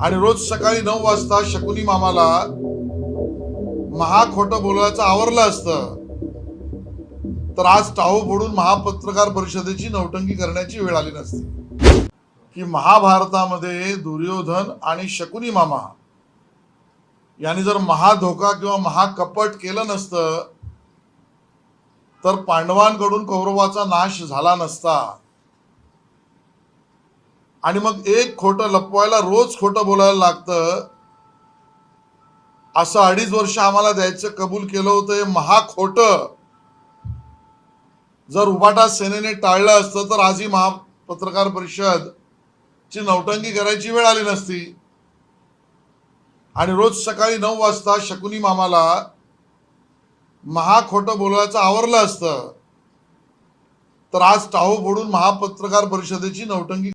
आणि रोज सकाळी नऊ वाजता शकुनी मामाला महा खोट बोलायचं आवरलं असतं. तर आज टाहो फोडून महापत्रकार परिषदेची नौटंकी करण्याची वेळ आली नसती. की महाभारतामध्ये दुर्योधन आणि शकुनी मामा यांनी जर महाधोका किंवा महाकपट केलं नसतं तर पांडवांकडून कौरवाचा नाश झाला नसता. आणि मग एक खोटं लपवायला रोज खोटं बोलायला लागतं. असं अडीच वर्ष आम्हाला द्यायचं कबूल केलं होतं हे महा जर उभाटा सेनेने टाळलं असतं तर आज ही महापत्रकार परिषद ची नौटंकी करायची वेळ आली नसती. आणि रोज सकाळी नऊ वाजता शकुनी मामाला महा खोटं बोलायचं आवरलं असतं. तर आज टाहू फोडून महापत्रकार परिषदेची नौटंकी